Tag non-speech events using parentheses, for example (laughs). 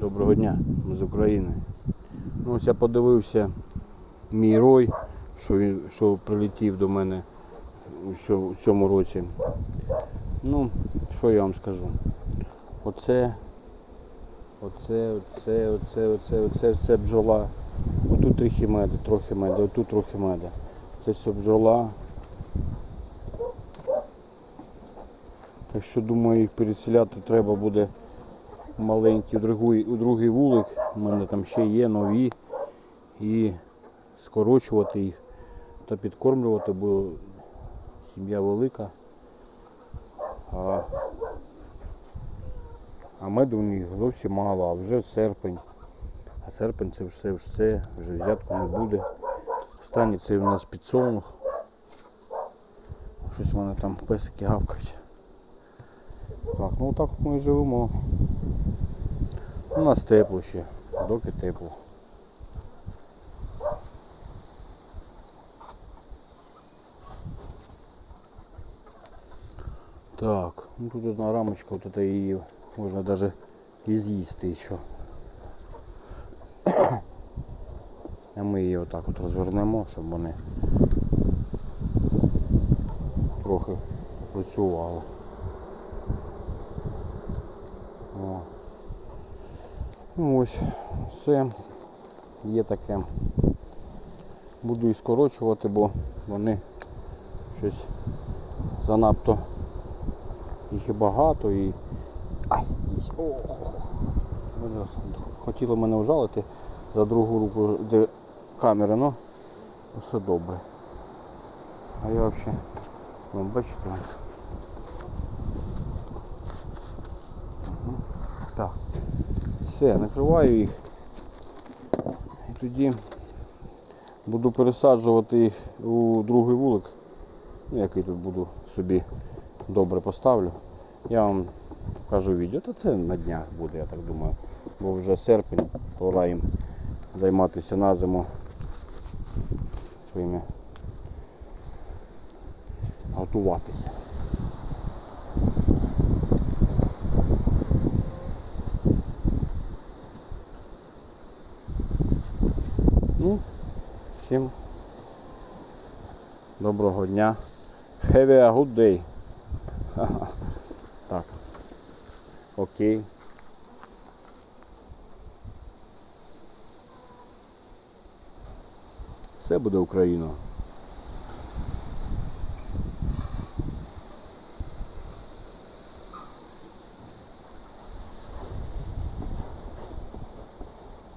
Доброго дня, ми з України. Ну, ось я подивився мій рой, що, він, що прилетів до мене у цьому, році. Ну, що я вам скажу? Оце, оце, оце, оце, оце, оце, все бджола. Отут трохи меду, трохи меду, отут трохи меду. Це все бджола. Так що думаю, їх переселяти треба буде маленький другий, другий вулик. У мене там ще є нові. І скорочувати їх та підкормлювати, бо сім'я велика. А, а меду у них зовсім мало, а вже серпень. А серпень це все, все, вже взятку не буде. Останній це у нас підсолнух. Щось в мене там песики гавкають. Так, ну так ми і живемо. У нас тепло ще, доки тепло. Так, ну тут одна рамочка, вот это її можна даже і з'їсти ще. (coughs) А ми її отак от розвернемо, щоб вони трохи працювали. Ну ось, все є таке. Буду і скорочувати, бо вони щось занадто їх і багато і. Ай, є. О, хотіли мене ужалити за другу руку, де камера, ну все добре. А я взагалі, ну бачите. Мгм. Так. Все, накриваю їх. І тоді буду пересаджувати їх у другий вулик, ну, який тут буду собі добре поставлю. Я вам покажу відео. Та це на днях буде, я так думаю. Бо вже серпень, пора їм займатися на зиму своїми готуватися. Ну, всім доброго дня. Have a good day. (laughs) Так. Окей. Все буде Україна.